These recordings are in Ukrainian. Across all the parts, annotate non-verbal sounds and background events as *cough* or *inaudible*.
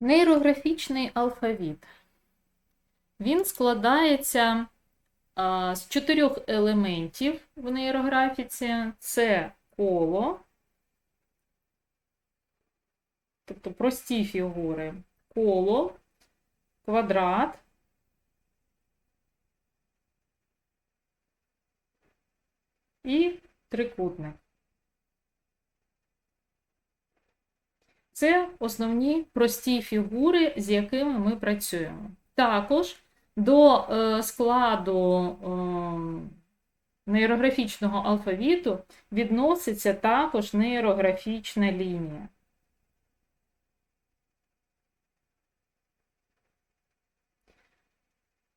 Нейрографічний алфавіт. Він складається а, з чотирьох елементів в нейрографіці: це коло, тобто прості фігури, коло, квадрат, і трикутник. Це основні прості фігури, з якими ми працюємо. Також до е, складу е, нейрографічного алфавіту відноситься також нейрографічна лінія.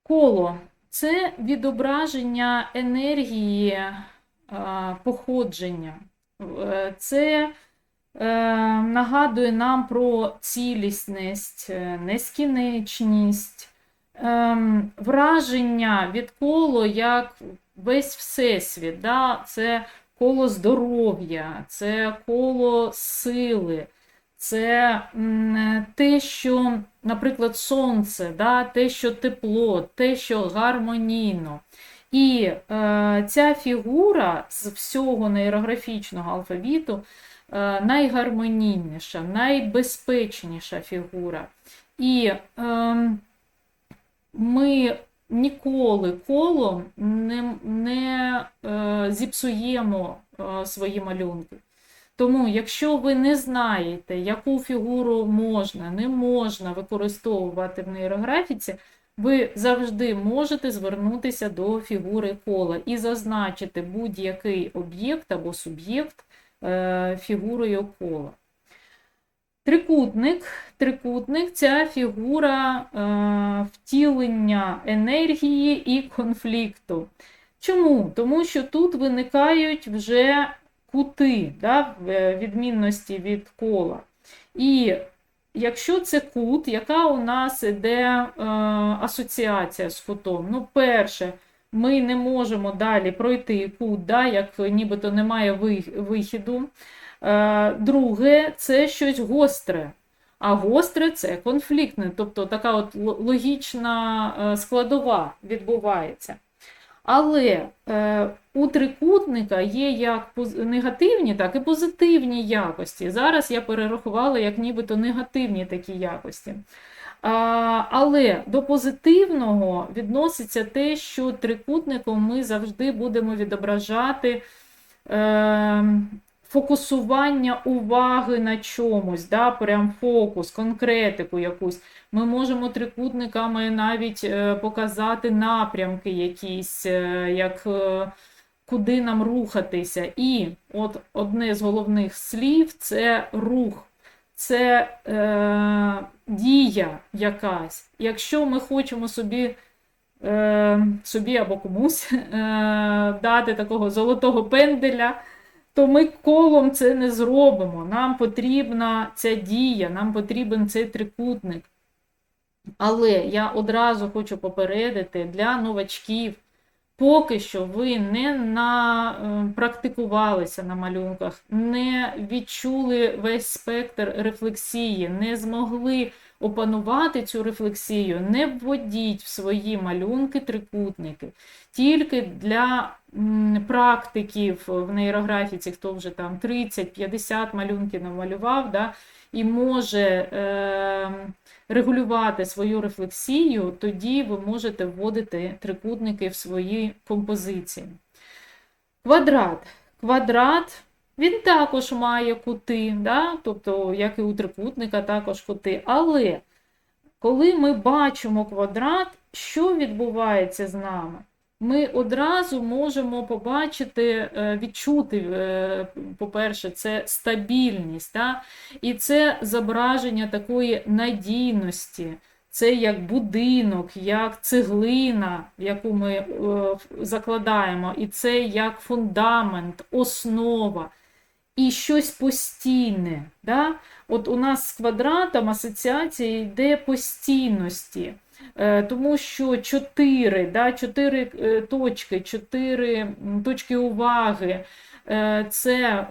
Коло це відображення енергії е, походження. Це нагадує нам про цілісність, е, нескінченність, е, враження від коло як весь всесвіт. Да? Це коло здоров'я, це коло сили, це те, що, наприклад, сонце, да? те, що тепло, те, що гармонійно. І е, ця фігура з всього нейрографічного алфавіту е, найгармонійніша, найбезпечніша фігура. І е, ми ніколи колом не, не е, зіпсуємо е, свої малюнки. Тому, якщо ви не знаєте, яку фігуру можна, не можна використовувати в нейрографіці, ви завжди можете звернутися до фігури кола і зазначити будь-який об'єкт або суб'єкт е, фігурою кола. Трикутник. Трикутник ця фігура е, втілення енергії і конфлікту. Чому? Тому що тут виникають вже кути, да, в відмінності від кола. І якщо це кут, яка у нас іде е, асоціація з кутом? Ну, перше, ми не можемо далі пройти путь, да, як нібито немає вихіду. Е, друге, це щось гостре. А гостре це конфліктне, тобто така от логічна е, складова відбувається. Але е, у трикутника є як негативні, так і позитивні якості. Зараз я перерахувала як нібито негативні такі якості. А, але до позитивного відноситься те, що трикутником ми завжди будемо відображати. Е, фокусування уваги на чомусь, да, прям фокус, конкретику якусь. Ми можемо трикутниками навіть е, показати напрямки якісь, е, як е, куди нам рухатися. І от одне з головних слів це рух. Це е, дія якась. Якщо ми хочемо собі е, собі або комусь е, дати такого золотого пенделя, то ми колом це не зробимо. Нам потрібна ця дія, нам потрібен цей трикутник. Але я одразу хочу попередити для новачків, поки що ви не напрактикувалися е, на малюнках, не відчули весь спектр рефлексії, не змогли опанувати цю рефлексію, не вводіть в свої малюнки трикутники. Тільки для практиків в нейрографіці, хто вже там 30-50 малюнків намалював, да, і може е, регулювати свою рефлексію, тоді ви можете вводити трикутники в свої композиції. Квадрат. Квадрат він також має кути, да? тобто, як і у трикутника, також кути. Але коли ми бачимо квадрат, що відбувається з нами? Ми одразу можемо побачити, е, відчути, е, по-перше, це стабільність, да? і це зображення такої надійності. Це як будинок, як цеглина, яку ми е, закладаємо, і це як фундамент, основа і щось постійне. Да? От у нас з квадратом асоціація йде постійності. Е, тому що чотири да, чотири е, точки, чотири точки уваги, е, це,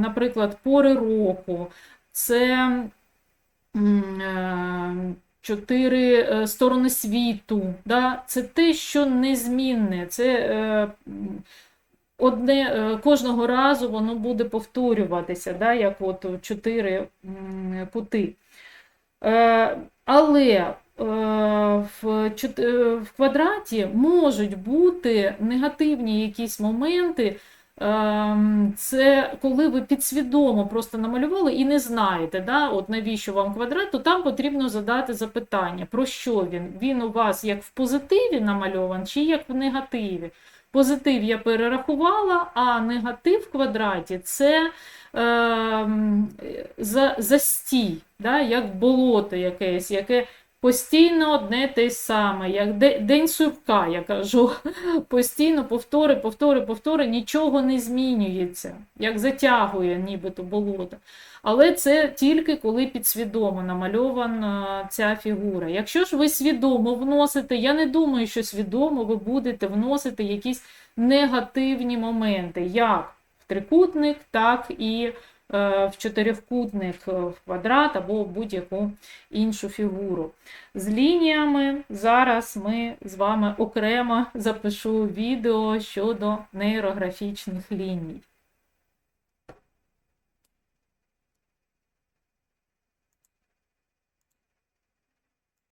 наприклад, пори року, це чотири сторони світу. Да? Це те, що незмінне. Це одне, е, кожного разу воно буде повторюватися, да? як от чотири кути. Е, Але е, в, квадраті можуть бути негативні якісь моменти. Це коли ви підсвідомо просто намалювали і не знаєте, да, от навіщо вам квадрат, то там потрібно задати запитання, про що він? Він у вас як в позитиві намальован, чи як в негативі? Позитив я перерахувала, а негатив в квадраті це е, за, застій, да, як болото якесь, яке постійно одне те саме, як день сурка, я кажу. *laughs* Постійно повтори, повтори, повтори, нічого не змінюється, як затягує нібито болото. Але це тільки коли підсвідомо намальована ця фігура. Якщо ж ви свідомо вносите, я не думаю, що свідомо ви будете вносити якісь негативні моменти, як в трикутник, так і е, в чотирикутник, е, в квадрат або будь-яку іншу фігуру. З лініями зараз ми з вами окремо запишу відео щодо нейрографічних ліній.